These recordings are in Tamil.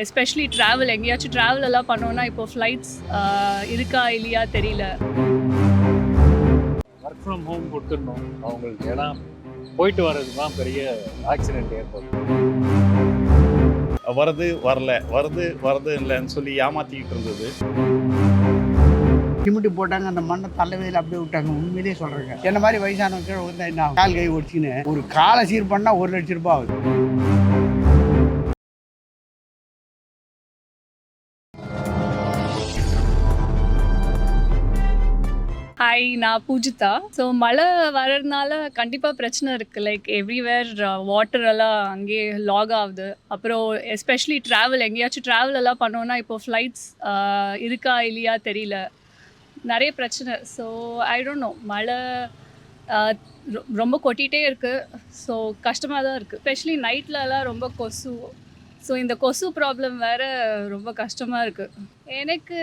எஸ்பெஷலி ட்ராவல் எங்கேயாச்சும் ட்ராவல் எல்லாம் பண்ணோன்னா இப்போ ஃப்ளைட்ஸ் இருக்கா இல்லையா தெரியல. ஒர்க் ஃப்ரம் ஹோம் கொடுத்துடணும். அவங்களுக்கு ஏன்னா போயிட்டு வர்றது தான் பெரிய ஆக்சிடென்ட் ஏற்படும். வருது வரல. வருது வருது இல்லைன்னு சொல்லி ஏமாத்திக்கிட்டு இருந்தது. சிமெண்ட் போட்டாங்க அந்த மண்ணை தலைவையில் அப்படியே விட்டாங்க. உண்மையிலேயே சொல்கிறேங்க என்ன மாதிரி வயசானவங்க கீழே என்ன ஆகும்? கால் கை ஒடிச்சின்னு ஒரு காலை சீர் பண்ணால் ஒரு லட்ச ரூபாய் ஆகுது. ஹாய் நான் பூஜிதா. ஸோ மழை வர்றதுனால கண்டிப்பாக பிரச்சனை இருக்குது லைக் எவ்ரிவேர் வாட்டர் எல்லாம் அங்கேயே லாக் ஆகுது. அப்புறம் எஸ்பெஷலி ட்ராவல் எங்கேயாச்சும் ட்ராவல் எல்லாம் பண்ணோன்னா இப்போ ஃப்ளைட்ஸ் uh, இருக்கா இல்லையா தெரியல. நிறைய பிரச்சனை. ஸோ ஐ டோன்ட் நோ மழை uh, ரொ- ரொம்ப கொட்டிகிட்டே இருக்குது ஸோ கஷ்டமாக தான் இருக்குது ஸ்பெஷலி நைட்லலாம் ரொம்ப கொசு. ஸோ இந்த கொசு ப்ராப்ளம் வேறு ரொம்ப கஷ்டமாக இருக்குது எனக்கு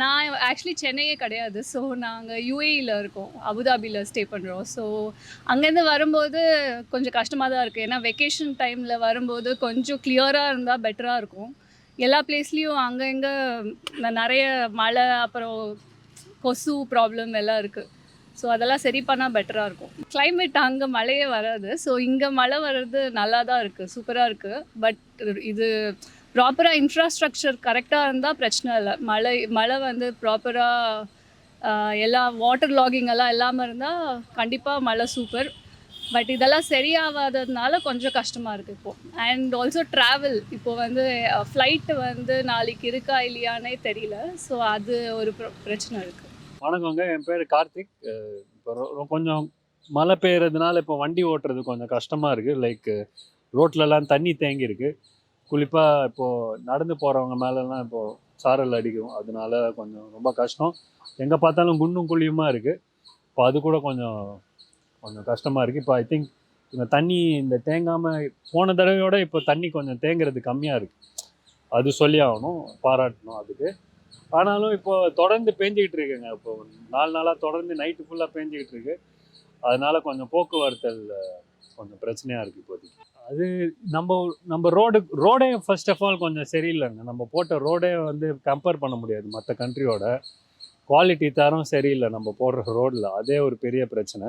நான் ஆக்சுவலி சென்னையே கிடையாது. ஸோ நாங்கள் யூஏயில் இருக்கோம். அபுதாபியில் ஸ்டே பண்ணுறோம் ஸோ அங்கேருந்து வரும்போது கொஞ்சம் கஷ்டமாக தான் இருக்குது ஏன்னா வெக்கேஷன் டைமில் வரும்போது கொஞ்சம் கிளியராக இருந்தால் பெட்டராக இருக்கும். எல்லா பிளேஸ்லேயும் அங்கங்கே நிறைய மழை அப்புறம் கொசு ப்ராப்ளம் எல்லாம் இருக்குது ஸோ அதெல்லாம் சரி பண்ணால் பெட்டராக இருக்கும். கிளைமேட் அங்கே மழையே வராது. ஸோ இங்கே மழை வர்றது நல்லா தான் இருக்குது சூப்பராக இருக்குது பட் இது ப்ராப்பராக இன்ஃப்ராஸ்ட்ரக்சர் கரெக்டாக இருந்தால் பிரச்சனை இல்லை. மழை மழை வந்து ப்ராப்பராக எல்லா வாட்டர் லாகிங் எல்லாம் இல்லாமல் இருந்தால் கண்டிப்பாக மழை சூப்பர் பட் இதெல்லாம் சரியாகாததுனால கொஞ்சம் கஷ்டமாக இருக்குது இப்போது அண்ட் ஆல்சோ ட்ராவல் இப்போ வந்து ஃப்ளைட்டு வந்து நாளைக்கு இருக்கா இல்லையானே தெரியல. ஸோ அது ஒரு பிரச்சனை இருக்குது வணக்கங்க என் பேர் கார்த்திக். இப்போ ரொ- கொஞ்சம் மழை பெய்யறதுனால இப்போ வண்டி ஓட்டுறது கொஞ்சம் கஷ்டமாக இருக்குது லைக் ரோட்லலாம் தண்ணி தேங்கியிருக்கு. குறிப்பாக இப்போது நடந்து போகிறவங்க மேலெல்லாம் இப்போது சாரல் அடிக்கும். அதனால கொஞ்சம் ரொம்ப கஷ்டம். எங்கே பார்த்தாலும் குண்டும் குழியுமாக இருக்குது இப்போ அது கூட கொஞ்சம் கொஞ்சம் கஷ்டமாக இருக்குது இப்போ ஐ திங்க் இந்த தண்ணி இந்த தேங்காமல் போன தடவையோட இப்போ தண்ணி கொஞ்சம் தேங்குறது கம்மியாக இருக்குது அது சொல்லி ஆகணும் பாராட்டணும் அதுக்கு. ஆனாலும் இப்போ தொடர்ந்து பேஞ்சிக்கிட்டு இருக்குங்க. இப்போ நாலு நாளாக தொடர்ந்து நைட்டு ஃபுல்லாக பேஞ்சிக்கிட்டு இருக்கு. அதனால கொஞ்சம் போக்குவரத்தில் கொஞ்சம் பிரச்சனையாக இருக்குது இப்போதைக்கு. அது நம்ம நம்ம ரோடு ரோடே ஃபர்ஸ்ட் ஆஃப் ஆல் கொஞ்சம் சரியில்லைங்க. நம்ம போட்ட ரோடே வந்து கம்பேர் பண்ண முடியாது. மற்ற கண்ட்ரியோட குவாலிட்டி தரம் சரியில்லை நம்ம போடுற ரோடில் அதே ஒரு பெரிய பிரச்சனை.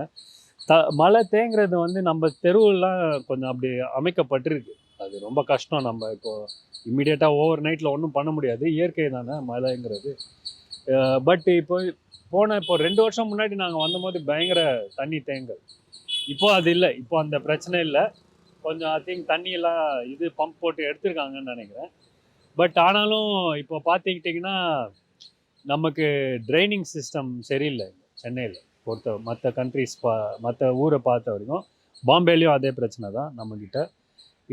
த மழை தேங்குறது வந்து நம்ம தெருவெல்லாம் கொஞ்சம் அப்படி அமைக்கப்பட்டிருக்கு. அது ரொம்ப கஷ்டம். நம்ம இப்போ இம்மிடியேட்டாக ஓவர் நைட்டில் ஒன்றும் பண்ண முடியாது. இயற்கை தானே மழைங்கிறது. பட் இப்போ போன இப்போ ரெண்டு வருஷம் முன்னாடி நாங்கள் வந்தபோது பயங்கர தண்ணி தேங்கல். இப்போ அது இல்லை. இப்போ அந்த பிரச்சனை இல்லை. கொஞ்சம் ஐ திங்க் தண்ணியெல்லாம் இது பம்ப் போட்டு எடுத்திருக்காங்கன்னு நினைக்கிறேன். பட் ஆனாலும் இப்போ பார்த்துக்கிட்டிங்கன்னா நமக்கு ட்ரைனிங் சிஸ்டம் சரியில்லை சென்னையில். பொறுத்த மற்ற கண்ட்ரிஸ் பா மற்ற ஊரை பார்த்த வரைக்கும் பாம்பேலேயும் அதே பிரச்சனை தான் நம்மக்கிட்ட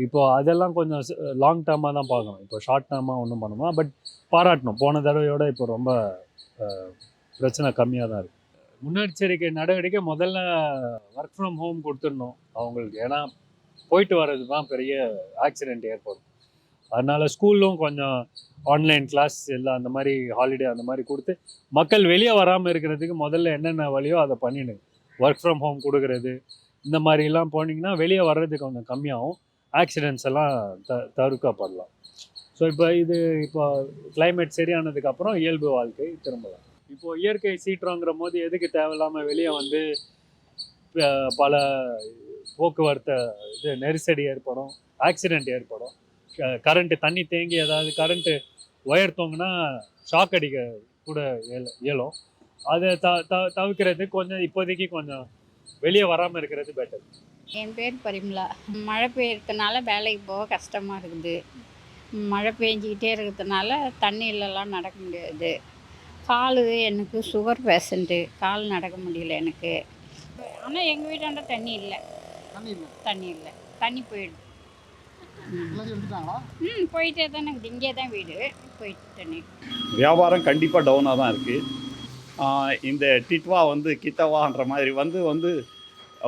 இப்போ அதெல்லாம் கொஞ்சம் லாங் டேர்மாக தான் பார்க்கணும். இப்போ ஷார்ட் டேர்மாக ஒன்றும் பண்ணுமா பட் பாராட்டணும். போன தடவையோட இப்போ ரொம்ப பிரச்சனை கம்மியாக தான் இருக்குது முன்னெச்சரிக்கை நடவடிக்கை முதல்ல ஒர்க் ஃப்ரம் ஹோம் கொடுத்துடணும் அவங்களுக்கு. ஏன்னா போயிட்டு வர்றது தான் பெரிய ஆக்சிடெண்ட் ஏற்படும். அதனால் ஸ்கூல்லும் கொஞ்சம் ஆன்லைன் கிளாஸ் எல்லாம் அந்த மாதிரி ஹாலிடே அந்த மாதிரி கொடுத்து மக்கள் வெளியே வராமல் இருக்கிறதுக்கு முதல்ல என்னென்ன வழியோ அதை பண்ணிடுங்க. ஒர்க் ஃப்ரம் ஹோம் கொடுக்கறது இந்த மாதிரிலாம் போனீங்கன்னா வெளியே வர்றது கொஞ்சம் கம்மியாகும். ஆக்சிடென்ட்ஸ் எல்லாம் த தவிர்க்கப்படலாம். ஸோ இப்போ இது இப்போ கிளைமேட் சரியானதுக்கப்புறம் இயல்பு வாழ்க்கை திரும்பலாம். இப்போ இயற்கை சீற்றங்கிற போது எதுக்கு தேவையில்லாமல் வெளியே வந்து பல போக்குவரத்து இது நெரிசடி ஏற்படும் ஆக்சிடெண்ட் ஏற்படும். கரண்ட்டு தண்ணி தேங்கி ஏதாவது கரண்ட்டு ஒயர் தொங்குனா ஷாக் அடிக்க கூட இயலும். அதை த த தவிர்க்கிறது கொஞ்சம் இப்போதைக்கு கொஞ்சம் வெளியே வராமல் இருக்கிறது பெட்டர் என் பேர் பரிமலா மழை பெய்யறதுனால வேலைக்கு போக கஷ்டமாக இருக்குது. மழை பெஞ்சிக்கிட்டே இருக்கிறதுனால தண்ணியிலலாம் நடக்க முடியாது. கால் எனக்கு சுகர் பேஷண்ட்டு கால் நடக்க முடியல எனக்கு. ஆனால் எங்கள் வீட்டாண்ட தண்ணி இல்லை. தண்ணி இல்லை. தண்ணி இல்லை. தண்ணி போயிடுது. ம். போயிட்டே தான் இங்கே தான் வீடு. போயிட்டு தண்ணி வியாபாரம் கண்டிப்பாக டவுனாக தான் இருக்குது இந்த டிட்வா வந்து கிட்டவான்ற மாதிரி வந்து வந்து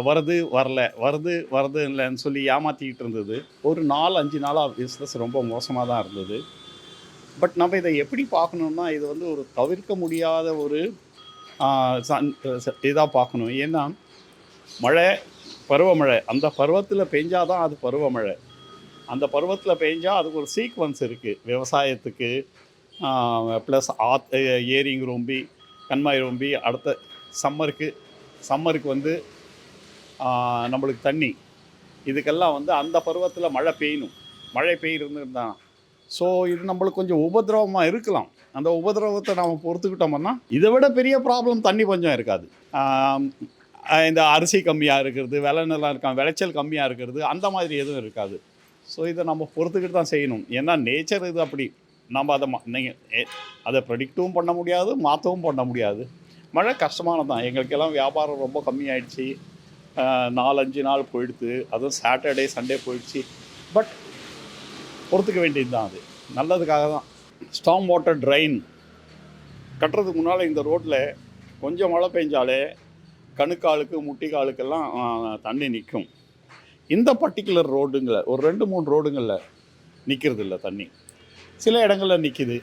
வருது வரல. வருது வருது இல்லைன்னு சொல்லி ஏமாற்றிக்கிட்டு இருந்தது. ஒரு நாலு அஞ்சு நாளாக பிஸ்னஸ் ரொம்ப மோசமாக தான் இருந்தது. பட் நம்ம இதை எப்படி பார்க்கணுன்னா இது வந்து ஒரு தவிர்க்க முடியாத ஒரு இதாக பார்க்கணும். ஏன்னா மழை பருவமழை. அந்த பருவத்தில் பெஞ்சால் தான் அது பருவமழை. அந்த பருவத்தில் பெஞ்சால் அதுக்கு ஒரு சீக்வன்ஸ் இருக்குது விவசாயத்துக்கு ப்ளஸ் ஆத் ஏரிங் ரொம்பி கண்மாய் ரொம்பி அடுத்த சம்மருக்கு. சம்மருக்கு வந்து நம்மளுக்கு தண்ணி. இதுக்கெல்லாம் வந்து அந்த பருவத்தில் மழை பெய்யணும். மழை பெய்யிருந்துருந்தான் ஸோ இது நம்மளுக்கு கொஞ்சம் உபதிரவமாக இருக்கலாம். அந்த உபதிரவத்தை நம்ம பொறுத்துக்கிட்டோம்னா இதை விட பெரிய ப்ராப்ளம் தண்ணி பஞ்சம் இருக்காது. இந்த அரிசி கம்மியாக இருக்கிறது விலை நல்லா இருக்கா விளைச்சல் கம்மியாக இருக்கிறது அந்த மாதிரி எதுவும் இருக்காது. ஸோ இதை நம்ம பொறுத்துக்கிட்டு தான் செய்யணும். ஏன்னா நேச்சர் இது அப்படி. நம்ம அதை நீங்கள் அதை ப்ரெடிக்டும் பண்ண முடியாது மாற்றவும் பண்ண முடியாது. மழை கஷ்டமானது தான் எங்களுக்கெல்லாம் வியாபாரம் ரொம்ப கம்மியாயிடுச்சு. நாலஞ்சு நாள் போயிடுது அதுவும் சாட்டர்டே சண்டே போயிடுச்சு. பட் பொறுத்துக்க வேண்டியது தான் அது. நல்லதுக்காக தான். ஸ்டாம் வாட்டர் ட்ரைன் கட்டுறதுக்கு முன்னால் இந்த ரோட்டில் கொஞ்சம் மழை பெஞ்சாலே கணுக்காலுக்கு முட்டிக்காலுக்கெல்லாம் தண்ணி நிற்கும் இந்த பர்டிகுலர் ரோடுங்களில் ஒரு ரெண்டு மூணு ரோடுங்களில் நிற்கிறது இல்லை தண்ணி. சில இடங்களில் நிற்கிது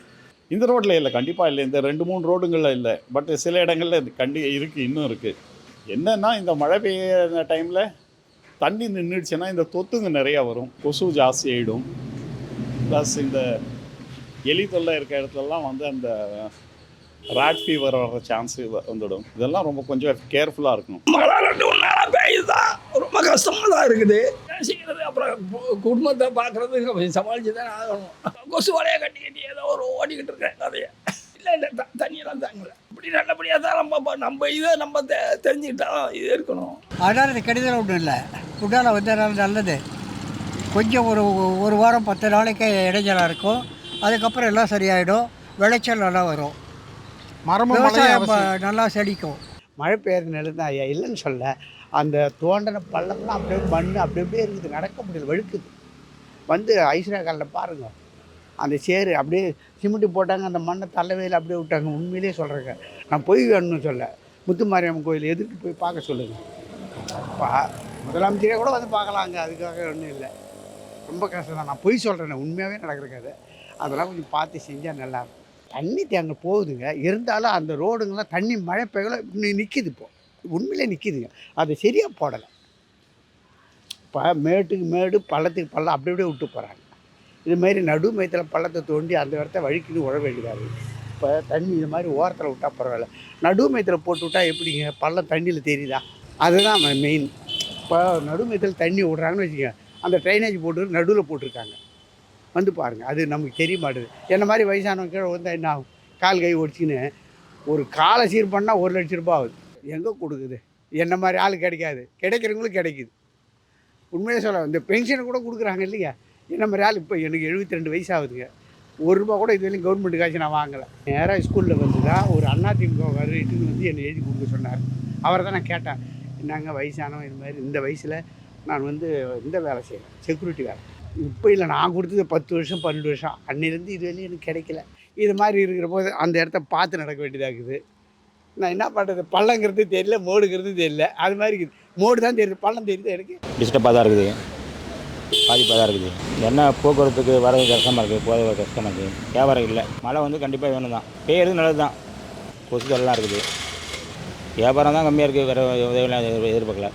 இந்த ரோட்டில் இல்லை கண்டிப்பாக இல்லை. இந்த ரெண்டு மூணு ரோடுங்களில் இல்லை. பட் சில இடங்களில் கண்டி இருக்குது இன்னும் இருக்குது என்னன்னா இந்த மழை பெய்யுற டைமில் தண்ணி நின்றுடுச்சுன்னா இந்த தொத்துங்க நிறையா வரும். கொசு ஜாஸ்தி ஆகிடும் ப்ளஸ் இந்த எலி தொல்லை இருக்க இடத்துலலாம் வந்து அந்த ராட் ஃபீவர் வர சான்ஸ் வந்துடும். இதெல்லாம் ரொம்ப கொஞ்சம் கேர்ஃபுல்லாக இருக்கணும். மழை ரெண்டு மூணு நாளாக பெய்யுதான் ரொம்ப கஷ்டமாக தான் இருக்குது. என்ன செய்யறது அப்புறம் கு- குடும்பத்தை பார்க்குறது கொஞ்சம் சமாளிச்சு தான் ஆகணும். கொசு வலையை கட்டி கட்டி ஏதோ ஒரு ஓடிக்கிட்டு இருக்கேன் கதையை. இல்லை இல்லை த தண்ணியெல்லாம் தாங்கல. இப்படி நல்லபடியாக தான் நம்ம நம்ம இதை நம்ம தெ தெரிஞ்சுக்கிட்டா இது இருக்கணும். அதனால் இது கெடுதல் ஒன்றும் இல்லை. ஃபுட்டால் வந்ததுனால நல்லது. கொஞ்சம் ஒரு ஒரு வாரம் பத்து நாளைக்கு இடைஞ்சலாக இருக்கும். அதுக்கப்புறம் எல்லாம் சரியாயிடும். விளைச்சல் நல்லா வரும். மரமும் விவசாயம் நல்லா செழிக்கும். மழை பெய்யுற நிலம் தான் ஐயா இல்லைன்னு சொல்ல அந்த தோண்டின பள்ளம்லாம் அப்படியே மண் அப்படி அப்படியே இருக்குது நடக்க முடியல வழுக்குது வந்து ஐஸ்வர்யா காலில் பாருங்கள் அந்த சேரு அப்படியே சிமெண்ட் போட்டாங்க அந்த மண்ணை தள்ளவையில் அப்படியே விட்டாங்க. உண்மையிலேயே சொல்கிறேங்க நான் போய் வேணும்னு சொல்ல. முத்துமாரியம்மன் கோயில் எதிர்க்கு போய் பார்க்க சொல்லுங்கள் பா முதலமைச்சரே கூட வந்து பார்க்கலாங்க அதுக்காக ஒன்றும் இல்லை. ரொம்ப கஷ்டம் தான் நான் பொய் சொல்கிறேன் உண்மையாகவே நடக்கிற கதை அதெல்லாம் கொஞ்சம் பார்த்து செஞ்சால் நல்லாயிருக்கும் தண்ணி தேங்க போகுதுங்க. இருந்தாலும் அந்த ரோடுங்கெல்லாம் தண்ணி மழை பெய்யல நிற்கிது இப்போ. உண்மையிலே நிற்கிதுங்க அது சரியாக போடலை. இப்போ மேட்டுக்கு மேடு பள்ளத்துக்கு பள்ளம் அப்படி அப்படியே விட்டு போகிறாங்க இது மாதிரி நடு மையத்தில் பள்ளத்தை தோண்டி அந்த இடத்த வழிக்கிட்டு உழ வேண்டியதாக இருக்குது இப்போ தண்ணி இது மாதிரி ஓரத்தில் விட்டால் பரவாயில்ல. நடு மையத்தில் போட்டு விட்டால் எப்படிங்க? பள்ளம் தண்ணியில் தெரியுதா? அதுதான் மெயின். இப்போ நடுமையத்தில் தண்ணி விட்றாங்கன்னு வச்சுக்கோங்க. அந்த ட்ரைனேஜ் போட்டு நடுவில் போட்டிருக்காங்க. வந்து பாருங்கள் அது நமக்கு தெரிய மாட்டுது என்ன மாதிரி வயசானவங்க கீழே வந்து என்ன ஆகும்? கால் கை ஒடிச்சின்னு ஒரு காலை சீர் பண்ணால் ஒரு லட்ச ரூபாய் ஆகுது. எங்கே கொடுக்குது? என்ன மாதிரி ஆள் கிடைக்காது. கிடைக்கிறவங்களும் கிடைக்குது. உண்மையாக சொல்ல இந்த பென்ஷனை கூட கொடுக்குறாங்க இல்லையா? என்ன மாதிரி ஆள்? இப்போ எனக்கு எழுபத்தி ரெண்டு வயசு ஆகுதுங்க. ஒரு ரூபா கூட இது வரையும் கவர்மெண்ட் காசு நான் வாங்கலை. நேராக ஸ்கூலில் வந்து தான் ஒரு அதிமுக இட்டுன்னு வந்து என்னை எழுதி கொடுக்க சொன்னார். அவரை தான் நான் கேட்டேன். என்னங்க வயசானவன் இது மாதிரி? இந்த வயசில் நான் வந்து இந்த வேலை செய்கிறேன் செக்யூரிட்டி வேலை. இப்போ இல்லை நான் கொடுத்தது பத்து வருஷம் பன்னெண்டு வருஷம். அன்னிலேருந்து இது வரையும் எனக்கு கிடைக்கல. இது மாதிரி இருக்கிற போது அந்த இடத்த பார்த்து நடக்க வேண்டியதாக இருக்குது. நான் என்ன பண்ணுறது பள்ளங்கிறது தெரியல மோடுங்கிறது தெரியல. அது மாதிரி இருக்குது. மோடு தான் தெரியுது. பள்ளம் தெரியுது எனக்கு? டிஸ்டர்பாக தான் இருக்குது. பாதிப்பாக தான் இருக்குது. என்ன போக்குவரத்துக்கு வரது கஷ்டமாக இருக்குது? போகிறது கஷ்டமாக இருக்குது. வியாபாரம் இல்லை. மழை வந்து கண்டிப்பாக வேணும் தான். பெய்யறது நல்லது தான். கொசுக்கள்லாம் இருக்குது. வியாபாரம் தான் கம்மியாக இருக்குது. வேறு உதவியெல்லாம் எதிர்பார்க்கல.